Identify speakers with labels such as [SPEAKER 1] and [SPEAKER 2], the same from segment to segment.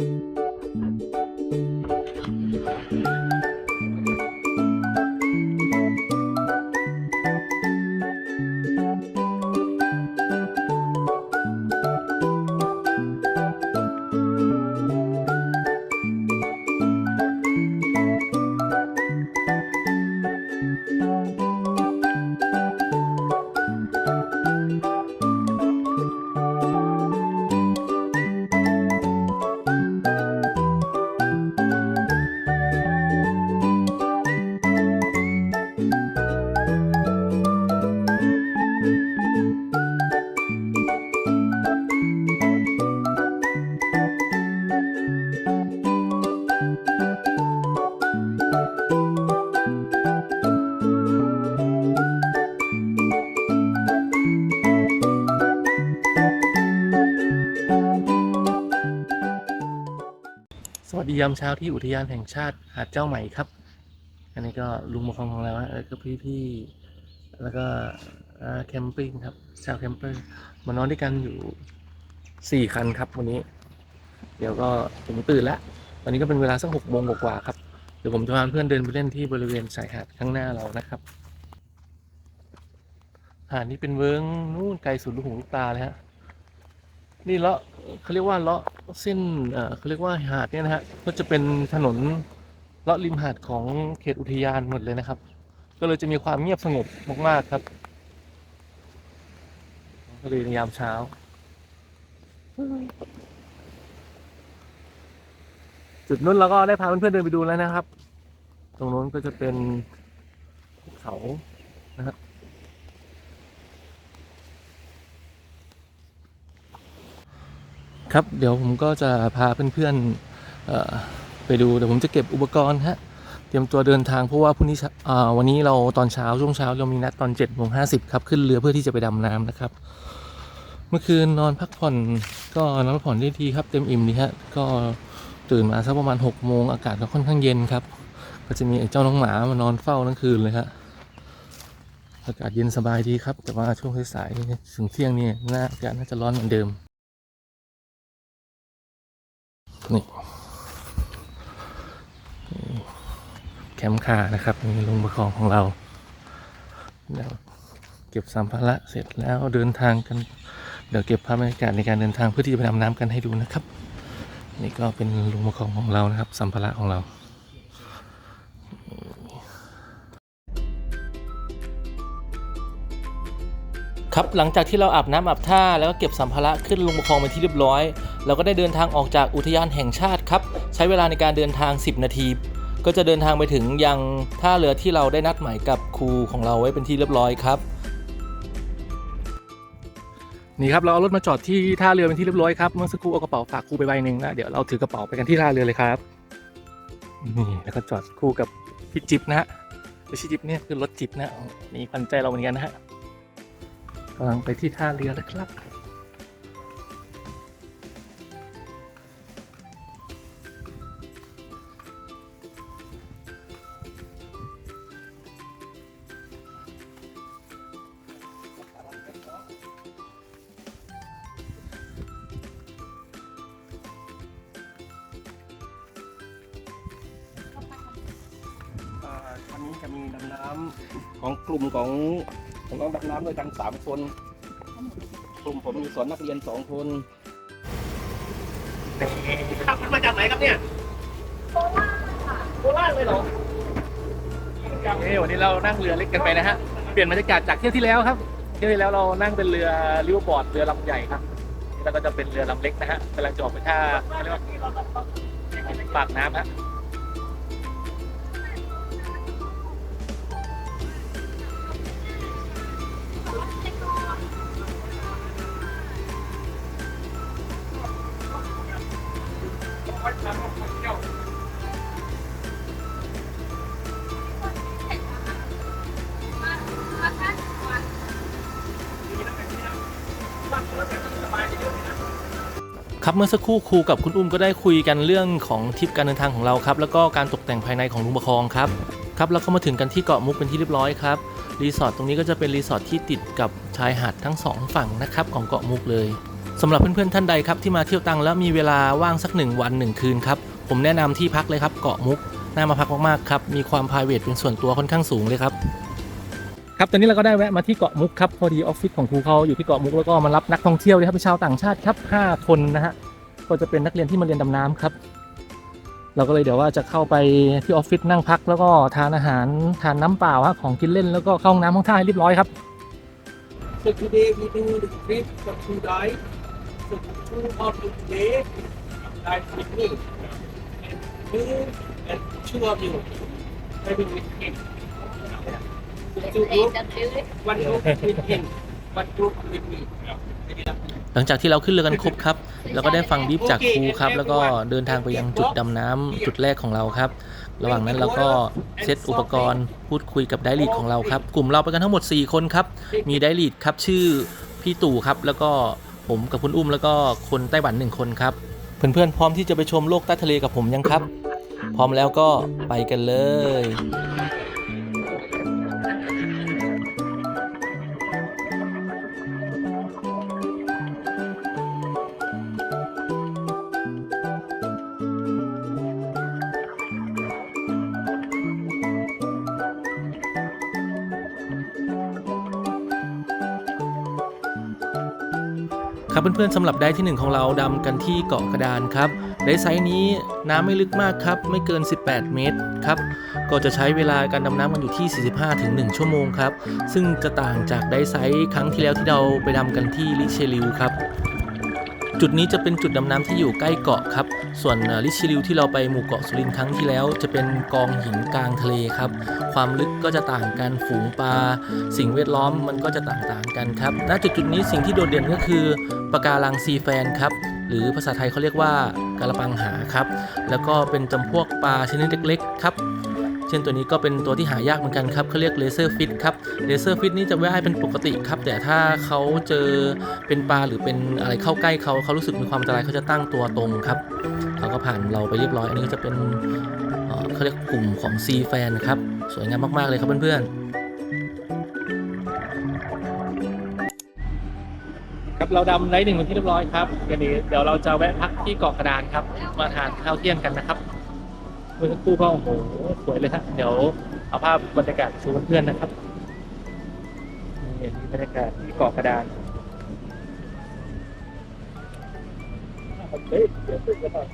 [SPEAKER 1] สวั ยามเช้าที่อุทยานแห่งชาติหาดเจ้าใหม่ครับ อันนี้ก็ลุงมาคองของเราแล้วก็พี่ๆแล้วก็แคมปิ้งครับชาวแคมเปอร์มานอนด้วยกันอยู่สี่คันครับวันนี้ เดี๋ยวก็ผมตื่นแล้วตอนนี้ก็เป็นเวลาสักหกโมงกว่าครับเดี๋ยวผมจะพาเพื่อนเดินไปเล่นที่บริเวณชายหาดข้างหน้าเรานะครับหาดนี้เป็นเวิ้งนู่นไกลสุดลูกหูลูกตาเลยฮะนี่เลาะ เขาเรียกว่าเลาะเส้นเขาเรียกว่าหาดเนี่ยนะฮะก็จะเป็นถนนเลาะริมหาดของเขตอุทยานหมดเลยนะครับ ก็เลยจะมีความเงียบสงบมากๆครับก็เลในยามเช้าจุดนู้นเราก็ได้พาเพื่อนๆเดินไปดูแล้วนะครับ ตรงนู้นก็จะเป็นภูเขานะครับ ครับเดี๋ยวผมก็จะพาเพื่อนๆไปดูเดี๋ยวผมจะเก็บอุปกรณ์ฮะเตรียมตัวเดินทางเพราะว่าพรุ่งนี้วันนี้เราตอนเช้าช่วงเช้าเรามีนัดตอน7จ็ดโมงห้าสิบครับขึ้นเรือเพื่อที่จะไปดำน้ำนะครับ เมื่อคืนนอนพักผ่อนก็นอนพักผ่อนได้ทีครับเต็มอิ่มดีฮะก็ตื่นมาสักประมาณ6กโมงอากาศก็ค่อนข้างเย็นครับ ก็จะมีเจ้าน้องหมามานอนเฝ้าทั้งคืนเลยฮะอากาศเย็นสบายดีครับ แต่ว่าช่วงสายๆถึงเที่ยงนี่น่าอากาศน่าจะร้อนเหมือนเดิม นี่แคมป์คานะครับนี่ลุงประคองของเราเดี๋ยวเก็บสัมภาระเสร็จแล้วเดินทางกัน เดี๋ยวเก็บภาพบรรยากาศในการเดินทางเพื่อที่จะไปดำน้ำกันให้ดูนะครับ นี่ก็เป็นลุงประคองของเรานะครับ สัมภาระของเราครับหลังจากที่เราอาบน้ำอาบท่าแล้วก็เก็บสัมภาระขึ้นลงประคองเป็นที่เรียบร้อย เราก็ได้เดินทางออกจากอุทยานแห่งชาติครับใช้เวลาในการเดินทาง 10 นาที ก็จะเดินทางไปถึงยังท่าเรือที่เราได้นัดหมายกับครูของเราไว้เป็นที่เรียบร้อยครับนี่ครับเราเอารถมาจอดที่ท่าเรือเป็นที่เรียบร้อยครับเมื่อสักครู่เอากระเป๋าฝากครูไปใบหนึ่งนะเดี๋ยวเราถือกระเป๋าไปกันที่ท่าเรือเลยครับนี่แล้วก็จอดคู่กับพี่จิ๊บนะฮะไม่ใช่จิ๊บเนี่ยคือรถจิ๊บนะนี่พันใจเราเหมือนกันนะฮะกำลังไปที่ท่าเรือแล้วครับ ของกลุ่มของของน้องดำน้ำด้วยกันสามคนกลุ่มผมมีสอนนักเรียนสองคนขับมาจากไหนครับเนี่ยโคราชค่ะโคราชเลยเหรอนี่วันนี้เรานั่งเรือเล็กกันไปนะฮะ เปลี่ยนบรรยากาศจากเที่ยวที่แล้วครับ เที่ยวที่แล้วเรานั่งเป็นเรือริวบอร์ดเรือลำใหญ่ครับแล้วก็จะเป็นเรือลำเล็กนะฮะกำลังจะออกไปท่าเขาเรียกว่าปากน้ำฮะ ครับเมื่อสักครู่ครูกับคุณอุ้มก็ได้คุยกันเรื่องของทริปการเดินทางของเราครับ แล้วก็การตกแต่งภายในของลุงประคองครับครับแล้วก็มาถึงกันที่เกาะมุกเป็นที่เรียบร้อยครับรีสอร์ทตรงนี้ก็จะเป็นรีสอร์ทที่ติดกับชายหาดทั้งสองฝั่งนะครับของเกาะมุกเลย สำหรับเพื่อนๆท่านใดครับที่มาเที่ยวตังแล้วมีเวลาว่างสักหนึ่งวันหนึ่งคืนครับ ผมแนะนำที่พักเลยครับเกาะมุกน่ามาพักมากๆครับมีความ p r i v a t เป็นส่วนตัวค่อนข้างสูงเลยครับครับตอนนี้เราก็ได้แวะมาที่เกาะมุกครับพอดีออฟฟิศของครูเขาอยู่ที่เกาะมุกแล้วก็มารับนักท่องเที่ยวเลยครับเป็นชาวต่างชาติครับ 5 คนนะฮะก็จะเป็นนักเรียนที่มาเรียนดำน้ำครับ เราก็เลยเดี๋ยวว่าจะเข้าไปที่ออฟฟิศนั่งพักแล้วก็ทานอาหารทานน้ำเปล่าฮะของกินเล่นแล้วก็เข้าห้องน้ำห้องท่าให้เรียบร้อยครับ
[SPEAKER 2] So today we do the trip for two nights. So two of you today, night with me. And you and two of you. Maybe with him. Two group, one group with him, one group with me.
[SPEAKER 1] หลังจากที่เราขึ้นเรือกันครบครับเราก็ได้ฟังบีบจากครูครับ แล้วก็เดินทางไปยังจุดดำน้ำจุดแรกของเราครับ ระหว่างนั้นเราก็เซตอุปกรณ์พูดคุยกับไดลีดของเราครับ กลุ่มเราไปกันทั้งหมด 4 คนครับ มีไดลีดครับชื่อพี่ตู่ครับ แล้วก็ ผมกับคุณอุ้มแล้วก็คนไต้หวันหนึ่งคนครับ เพื่อนๆพร้อมที่จะไปชมโลกใต้ทะเลกับผมยังครับ พร้อมแล้วก็ไปกันเลย ครับเพื่อนๆสำหรับได้ที่หนึ่งของเราดำกันที่เกาะกระดานครับได้ไซส์นี้น้ำไม่ลึกมากครับ ไม่เกิน 18 เมตรครับก็จะใช้เวลาการดำน้ำกันอยู่ที่ 45-1 ชั่วโมงครับ ซึ่งจะต่างจากได้ไซส์ครั้งที่แล้วที่เราไปดำกันที่ลิเชลิวครับ จุดนี้จะเป็นจุดดำน้ำที่อยู่ใกล้เกาะครับ ส่วนลิชิลิวที่เราไปหมู่เกาะสุรินทร์ครั้งที่แล้ว จะเป็นกองหินกลางทะเลครับ ความลึกก็จะต่างกันฝูงปลา สิ่งแวดล้อมมันก็จะต่างๆกันครับ ณ จุดจุดนี้สิ่งที่โดดเด่นก็คือปะการังซีแฟนครับ หรือภาษาไทยเขาเรียกว่ากระปังหาครับ แล้วก็เป็นจำพวกปลาชนิดเล็กๆครับ เช่นตัวนี้ก็เป็นตัวที่หายากเหมือนกันครับเขาเรียกเลเซอร์ฟิตครับเลเซอร์ฟิตนี่จะว่ายเป็นปกติครับ แต่ถ้าเขาเจอเป็นปลาหรือเป็นอะไรเข้าใกล้เขาเขารู้สึกมีความอันตรายเขาจะตั้งตัวตรงครับเขาก็ผ่านเราไปเรียบร้อย อันนี้จะเป็นเขาเรียกกลุ่มของซีแฟนครับสวยงามมาก ๆ เลยครับเพื่อนๆครับเราดำไลท์หนึ่งเป็นที่เรียบร้อยครับเดี๋ยวเดี๋ยวเราจะแวะพักที่เกาะกระดานครับ มาทานข้าวเที่ยงกันนะครับ มื่อสักครู่ก็โอ้โหสวยเลยครับเดี๋ยวเอาภาพบรรยากาศสู่เพื่อนๆนะครับนี่นี่บรรยากาศที่เกาะกระดานเฮ้ยเดี๋ยวขึ้นกันหน่อย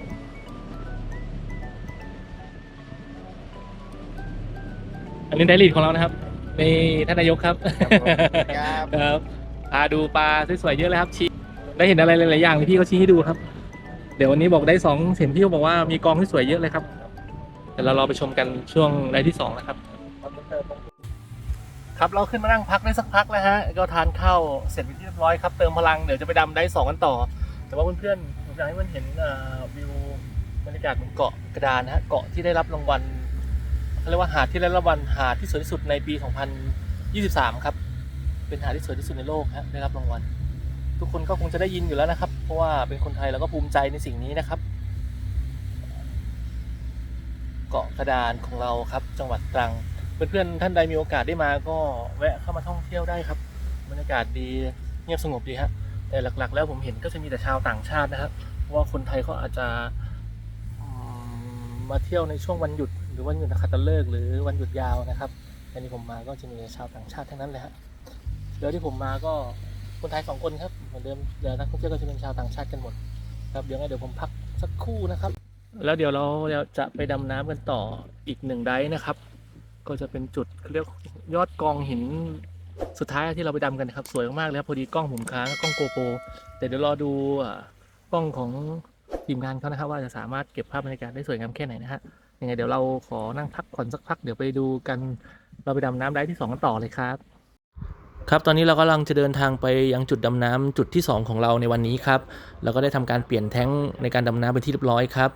[SPEAKER 1] อันนี้ไดรีดของเรานะครับนี่ท่านนายกครับ
[SPEAKER 2] ครับ
[SPEAKER 1] ครับพาดูปลาสวยๆเยอะเลยครับชี้ได้เห็นอะไรหลายๆอย่างเลยพี่เขาชี้ให้ดูครับ เดี๋ยววันนี้บอกได้สองเห็นพี่เขาบอกว่ามีกองที่สวยเยอะเลยครับเดี๋ยวเรารอไปชมกันช่วงในที่สองนะครับ ครับเราขึ้นมานั่งพักได้สักพักแล้วฮะก็ทานข้าวเสร็จเป็นที่เรียบร้อยครับเติมพลังเดี๋ยวจะไปดำได้สองกันต่อ แต่ว่าเพื่อนๆผมอยากให้เพื่อนเห็นวิวบรรยากาศบนเกาะกระดานนะฮะเกาะที่ได้รับรางวัลเขาเรียกว่าหาดที่ได้รับรางวัลหาดที่สวยที่สุดในปี 2023 ครับ เป็นหาดที่สวยที่สุดในโลกฮะได้รับรางวัลทุกคนก็คงจะได้ยินอยู่แล้วนะครับ เพราะว่าเป็นคนไทยเราก็ภูมิใจในสิ่งนี้นะครับ เกาะกระดานของเราครับ จังหวัดตรัง เพื่อนๆท่านใดมีโอกาสได้มาก็แวะเข้ามาท่องเที่ยวได้ครับบรรยากาศดีเงียบสงบดีฮะแต่หลักๆ แล้วผมเห็นก็จะมีแต่ชาวต่างชาตินะครับว่าคนไทยเขาอาจจะมาเที่ยวในช่วงวันหยุด หรือวันหยุดนักขัตฤกษ์หรือวันหยุดยาวนะครับอันนี้ผมมาก็จะมีชาวต่างชาติทั้งนั้นเลยฮะเดี๋ยวที่ผมมาก็คนไทยสองคนครับเหมือนเดิมเดี๋ยวนักท่องเที่ยวก็จะเป็นชาวต่างชาติกันหมดครับเดี๋ยวไงเดี๋ยวผมพักสักครู่นะครับ แล้วเดี๋ยวเราจะไปดำน้ำกันต่ออีกหนึ่งไดนะครับ ก็จะเป็นจุดเรียกยอดกองหินสุดท้ายที่เราไปดำกันนะครับสวยมากๆเลยครับพอดีกล้องผมค้างกล้องโกโปรแต่เดี๋ยวรอดูกล้องของทีมงานเขานะครับ ว่าจะสามารถเก็บภาพบรรยากาศได้สวยงามแค่ไหนนะฮะยังไงเดี๋ยวเราขอนั่งพักผ่อนสักพักเดี๋ยวไปดูกันเราไปดำน้ำได้ที่สองกันต่อเลยครับครับตอนนี้เรากำลังจะเดินทางไปยังจุดดำน้ำจุดที่ 2 ของเราในวันนี้ครับเราก็ได้ทำการเปลี่ยนแท้งในการดำน้ำเป็นที่เรียบร้อยครับ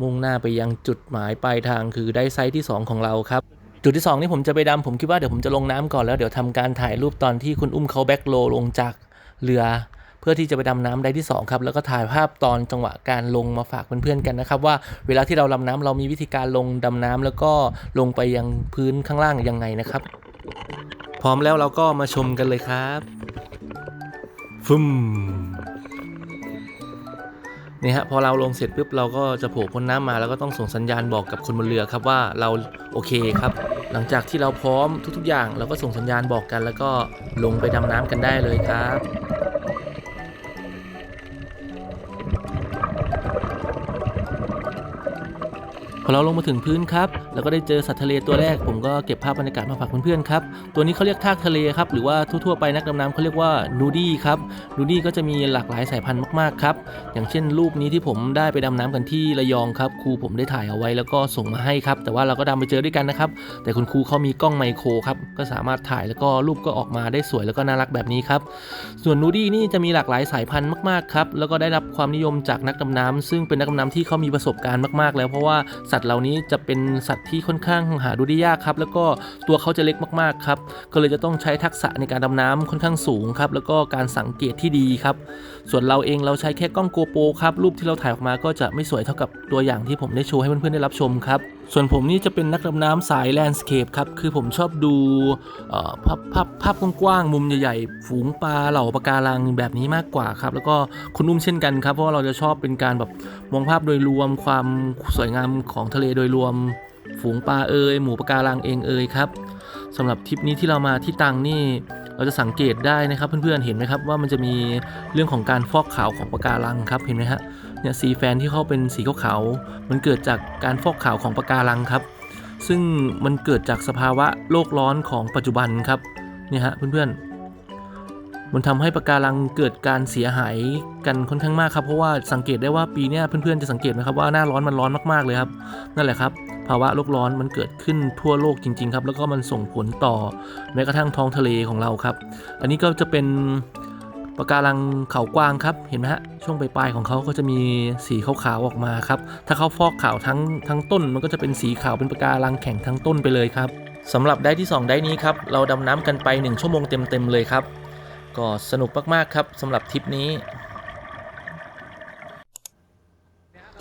[SPEAKER 1] มุ่งหน้าไปยังจุดหมายปลายทางคือได้ไซต์ที่ 2 ของเราครับ จุดที่ 2 นี่ผมจะไปดำผมคิดว่าเดี๋ยวผมจะลงน้ำก่อนแล้วเดี๋ยวทำการถ่ายรูปตอนที่คุณอุ้มเขาแบ็คโลลงจากเรือ เพื่อที่จะไปดำน้ำได้ที่ 2 ครับ แล้วก็ถ่ายภาพตอนจังหวะการลงมาฝากเพื่อนๆกันนะครับ ว่าเวลาที่เราดำน้ำเรามีวิธีการลงดำน้ำแล้วก็ลงไปยังพื้นข้างล่างยังไงนะครับ พร้อมแล้วเราก็มาชมกันเลยครับฟึม นี่ฮะพอเราลงเสร็จปุ๊บเราก็จะโผล่พ้นน้ำมาแล้วก็ต้องส่งสัญญาณบอกกับคนบนเรือครับว่าเราโอเคครับ หลังจากที่เราพร้อมทุกๆอย่าง เราก็ส่งสัญญาณบอกกัน แล้วก็ลงไปดำน้ำกันได้เลยครับ พอเราลงมาถึงพื้นครับเราก็ได้เจอสัตว์ทะเลตัวแรก ผมก็เก็บภาพบรรยากาศมาฝากเพื่อนๆครับตัวนี้เขาเรียกทากทะเลครับหรือว่าทั่วๆไปนักดำน้ำเขาเรียกว่านูดี้ครับนูดี้ก็จะมีหลากหลายสายพันธุ์มากๆครับอย่างเช่น รูปนี้ที่ผมได้ไปดำน้ำกันที่ระยองครับครูผมได้ถ่ายเอาไว้แล้วก็ส่งมาให้ครับแต่ว่าเราก็ดำไปเจอด้วยกันนะครับแต่คุณครูเขามีกล้องไมโครครับก็สามารถถ่ายแล้วก็รูปก็ออกมาได้สวยแล้วก็น่ารักแบบนี้ครับส่วนนูดี้นี่จะมีหลากหลายสายพันธุ์มากๆครับแล้วก็ได้รับความนิยมจากนักดำน้ำซึ่งเป็นนักดำน้ำที่เขามีประสบการณ์มากๆ แล้วเพราะว่าสัตว์เหล่านี้จะเป็นสัตว์ที่ค่อนข้างหาดูได้ยากครับ แล้วก็ตัวเขาจะเล็กมากๆครับ ก็เลยจะต้องใช้ทักษะในการดำน้ำค่อนข้างสูงครับ แล้วก็การสังเกตที่ดีครับ ส่วนเราเองเราใช้แค่กล้องโกโปรครับรูปที่เราถ่ายออกมาก็จะไม่สวยเท่ากับตัวอย่างที่ผมได้โชว์ให้เพื่อนๆได้รับชมครับส่วนผมนี่จะเป็นนักดำน้ำสายแลนด์สเคปครับคือผมชอบดูภาพภาพภาพกว้างๆมุมใหญ่ๆ ฝูงปลาเหล่าปะการังแบบนี้มากกว่าครับแล้วก็คุณอุ้มเช่นกันครับเพราะว่าเราจะชอบเป็นการแบบมองภาพโดยรวมความสวยงามของทะเลโดยรวม ฝูงปลาเอยหมูปะการังเองเอยครับสำหรับทริปนี้ที่เรามาที่ตังนี่ เราจะสังเกตได้นะครับเพื่อนๆเห็นไหมครับว่ามันจะมีเรื่องของการฟอกขาวของปะการังครับเห็นไหมฮะเนี่ยสีแฟนที่เขาเป็นสีขาวๆมันเกิดจากการฟอกขาวของปะการังครับ ซึ่งมันเกิดจากสภาวะโลกร้อนของปัจจุบันครับเนี่ยฮะเพื่อนๆมันทำให้ปะการังเกิดการเสียหายกันค่อนข้างมากครับ เพราะว่าสังเกตได้ว่าปีนี้เพื่อนๆจะสังเกตไหมครับว่าหน้าร้อนมันร้อนมากๆเลยครับนั่นแหละครับ ภาวะโลกร้อนมันเกิดขึ้นทั่วโลกจริง ๆ ครับ แล้วก็มันส่งผลต่อแม้กระทั่งท้องทะเลของเราครับ อันนี้ก็จะเป็นปะการังเขากวางครับเห็นไหมฮะช่วงปลายๆของเขาก็จะมีสีขาวๆออกมาครับ ถ้าเขาฟอกขาวทั้งทั้งต้น มันก็จะเป็นสีขาวเป็นปะการังแข็งทั้งต้นไปเลยครับสำหรับได้ที่ 2 ได้นี้ครับเราดำน้ำกันไป 1 ชั่วโมงเต็มๆเลยครับ ก็สนุกมากๆครับสำหรับทริปนี้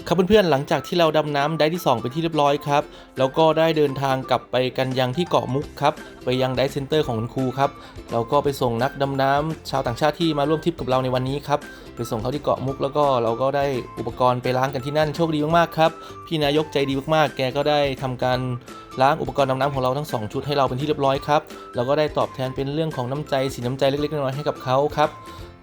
[SPEAKER 1] ครับเพื่อนๆ หลังจากที่เราดำน้ำได้ที่2เป็นที่เรียบร้อยครับ แล้วก็ได้เดินทางกลับไปกันยังที่เกาะมุกครับ ไปยังไดเซ็นเตอร์ของคุณครูครับเราก็ไปส่งนักดำน้ำชาวต่างชาติที่มาร่วมทริปกับเราในวันนี้ครับ ไปส่งเขาที่เกาะมุก แล้วก็เราก็ได้อุปกรณ์ไปล้างกันที่นั่น โชคดีมากๆครับ พี่นายกใจดีมากๆ แกก็ได้ทำการล้างอุปกรณ์ดำน้ำของเราทั้ง 2 ชุดให้เราเป็นที่เรียบร้อยครับเราก็ได้ตอบแทนเป็นเรื่องของน้ำใจสีน้ำใจเล็กๆน้อยๆให้กับเขาครับ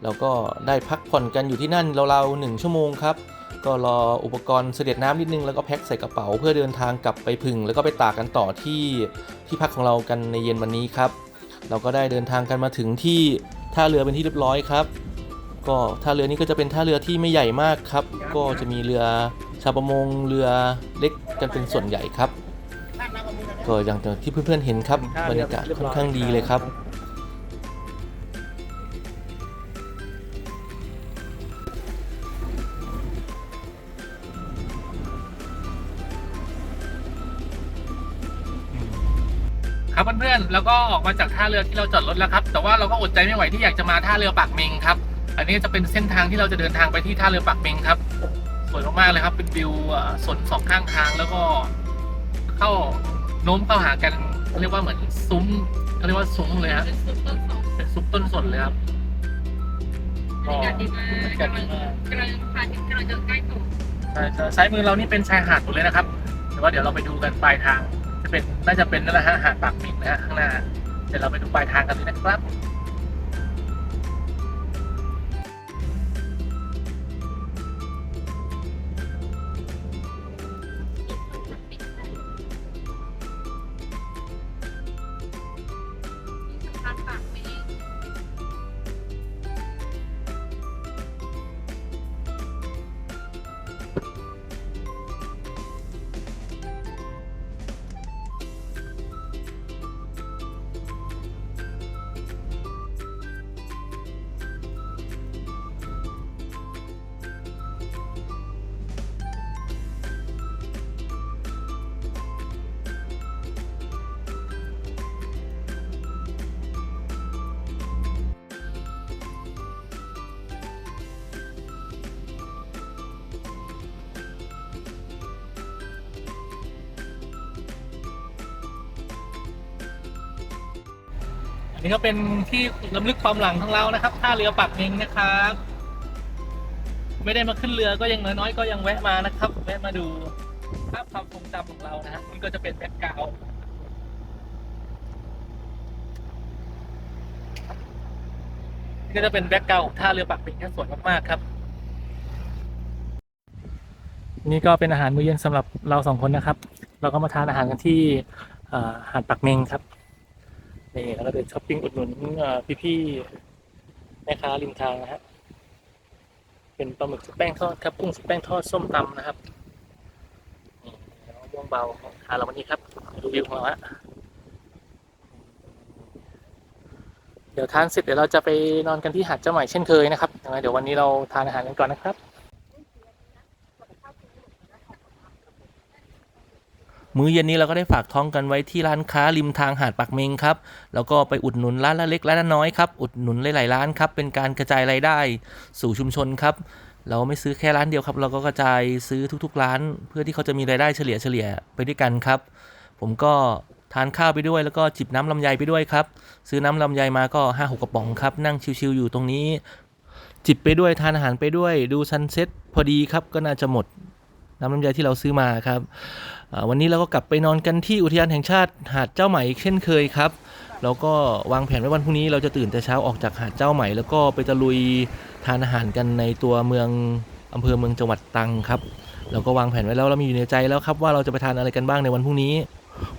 [SPEAKER 1] แล้วก็ได้พักผ่อนกันอยู่ที่นั่นราวๆหนึ่งชั่วโมงครับ ก็รออุปกรณ์เสด็จน้ำนิดนึงแล้วก็แพ็คใส่กระเป๋าเพื่อเดินทางกลับไปผึ่ง แล้วก็ไปตากกันต่อที่ที่พักของเรากันในเย็นวันนี้ครับ เราก็ได้เดินทางกันมาถึงที่ท่าเรือเป็นที่เรียบร้อยครับ ก็ท่าเรือนี้ก็จะเป็นท่าเรือที่ไม่ใหญ่มากครับ ก็จะมีเรือชาวประมงเรือเล็กกันเป็นส่วนใหญ่ครับ ก็อย่างที่เพื่อนๆเห็นครับบรรยากาศค่อนข้างดีเลยครับ
[SPEAKER 3] ครับเพื่อนๆ แล้วก็ออกมาจากท่าเรือที่เราจอดรถแล้วครับ แต่ว่าเราก็อดใจไม่ไหวที่อยากจะมาท่าเรือปากเมงครับ อันนี้จะเป็นเส้นทางที่เราจะเดินทางไปที่ท่าเรือปากเมงครับ สวยมากๆเลยครับ เป็นวิวเอ่อสนสองข้างทางแล้วก็ เข้าโน้มเข้าหากันเขาเรียกว่าเหมือนซุ้มเขาเรียกว่าซุ้มเลยครับ
[SPEAKER 4] เป็นซุปต้นสอง
[SPEAKER 3] เป็นซุ้มต้นสนเลยครับ
[SPEAKER 4] บรรยากาศดีมาก
[SPEAKER 3] บรรยากาศดีมาก
[SPEAKER 4] กำลังพาทิตย์กำลังจะใกล้ตก
[SPEAKER 3] ใช่ใช่ซ้ายมือเรานี่เป็นชายหาดหมดเลยนะครับ แต่ว่าเดี๋ยวเราไปดูกันปลายทางจะ เป็นน่าจะเป็นนั่นแหละฮะหาดปากหมงนะฮะข้างหน้าเดี๋ยวเราไปดูปลายทางกันเลยนะครับ นนี้ก็เป็นที่ลำลึกความหลังของเรานะครับท่าเรือปากเมงนะครับ
[SPEAKER 1] ไม่ได้มาขึ้นเรือก็ยังน้อยๆก็ยังแวะมานะครับ แวะมาดูภาพความทรงจำของเรานะฮะนี่ก็จะเป็นแบ็กกราวนี่ก็จะเป็นแบ็กกราวของท่าเรือปากปิงที่สวยมากๆครับ นี่ก็เป็นอาหารมื้อเย็นสำหรับเราสองคนนะครับ เราก็มาทานอาหารกันที่อ่อหาดปักเมงครับ นี่แล้วก็เดินช้อปปิ้งอุดหนุนเอ่พี่ๆแม่ค้าริมทางนะฮะเป็นปลาหมึกชุบแป้งทอดครับกุ้งชุบแป้งทอดส้มตำนะครับนี่แล้วม่วงเบาของทานเราวันนี้ครับดูวิวของเราฮะเดี๋ยวทานเสร็จเดี๋ยวเราจะไปนอนกันที่หาดเจ้าใหม่เช่นเคยนะครับยังไงเดี๋ยววันนี้เราทานอาหารกันก่อนนะครับ มื้อเย็นนี้เราก็ได้ฝากท้องกันไว้ที่ร้านค้าริมทางหาดปากเมงครับ แล้วก็ไปอุดหนุนร้านละเล็กร้านละน้อยครับ อุดหนุนหลายๆร้านครับ เป็นการกระจายรายได้สู่ชุมชนครับ เราไม่ซื้อแค่ร้านเดียวครับ เราก็กระจายซื้อทุกๆ ร้าน เพื่อที่เขาจะมีรายได้เฉลี่ยเฉลี่ยไปด้วยกันครับ ผมก็ทานข้าวไปด้วยแล้วก็จิบน้ำลำไยไปด้วยครับ ซื้อน้ำลำไยมาก็5 6กระป๋องครับ นั่งชิวๆอยู่ตรงนี้ จิบไปด้วยทานอาหารไปด้วย ดูซันเซ็ตพอดีครับก็น่าจะหมดน้ำลำไยที่เราซื้อมาครับ วันนี้เราก็กลับไปนอนกันที่อุทยานแห่งชาติหาดเจ้าใหม่เช่นเคยครับ แล้วก็วางแผนไว้วันพรุ่งนี้เราจะตื่นแต่เช้าออกจากหาดเจ้าใหม่ แล้วก็ไปตะลุยทานอาหารกันในตัวเมืองอำเภอเมืองจังหวัดตรังครับเราก็วางแผนไว้แล้วเรามีอยู่ในใจแล้วครับว่าเราจะไปทานอะไรกันบ้างในวันพรุ่งนี้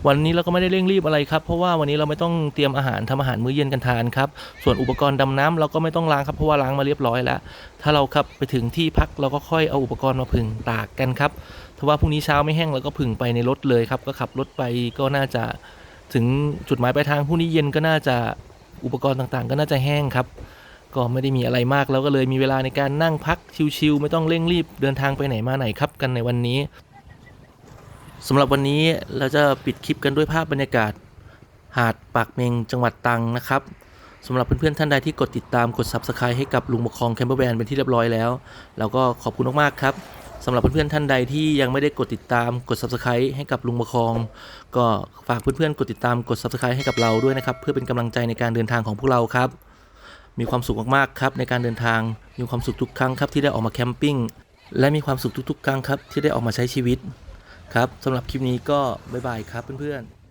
[SPEAKER 1] วันนี้เราก็ไม่ได้เร่งรีบอะไรครับ เพราะว่าวันนี้เราไม่ต้องเตรียมอาหารทำอาหารมื้อเย็นกันทานครับ ส่วนอุปกรณ์ดำน้ำเราก็ไม่ต้องล้างครับเพราะว่าล้างมาเรียบร้อยแล้ว ถ้าเราขับไปถึงที่พักเราก็ค่อยเอาอุปกรณ์มาผึ่งตากกันครับ ถ้าว่าพรุ่งนี้เช้าไม่แห้งเราก็ผึ่งไปในรถเลยครับ ก็ขับรถไปก็น่าจะถึงจุดหมายปลายทางพรุ่งนี้เย็นก็น่าจะอุปกรณ์ต่างๆ ก็น่าจะแห้งครับ ก็ไม่ได้มีอะไรมากเราก็เลยมีเวลาในการนั่งพักชิลๆไม่ต้องเร่งรีบเดินทางไปไหนมาไหนครับกันในวันนี้สำหรับวันนี้เราจะปิดคลิปกันด้วยภาพบรรยากาศ หาดปากเมงจังหวัดตรังนะครับสำหรับเพื่อนๆท่านใดที่กดติดตามกด Subscribe ให้กับลุงบกคองแคมเปอร์แบนเป็นที่เรียบร้อยแล้ว เราก็ขอบคุณมากๆครับ สำหรับเพื่อนๆท่านใดที่ยังไม่ได้กดติดตามกด subscribe ให้กับลุงประคอง ก็ฝากเพื่อนๆกดติดตามกด subscribe ให้กับเราด้วยนะครับ เพื่อเป็นกำลังใจในการเดินทางของพวกเราครับ มีความสุขมากๆครับในการเดินทาง มีความสุขทุกครั้งครับที่ได้ออกมาแคมปิ้ง และมีความสุขทุกๆ ครั้งครับที่ได้ออกมาใช้ชีวิตครับสำหรับคลิปนี้ก็บ๊ายบายครับเพื่อนๆ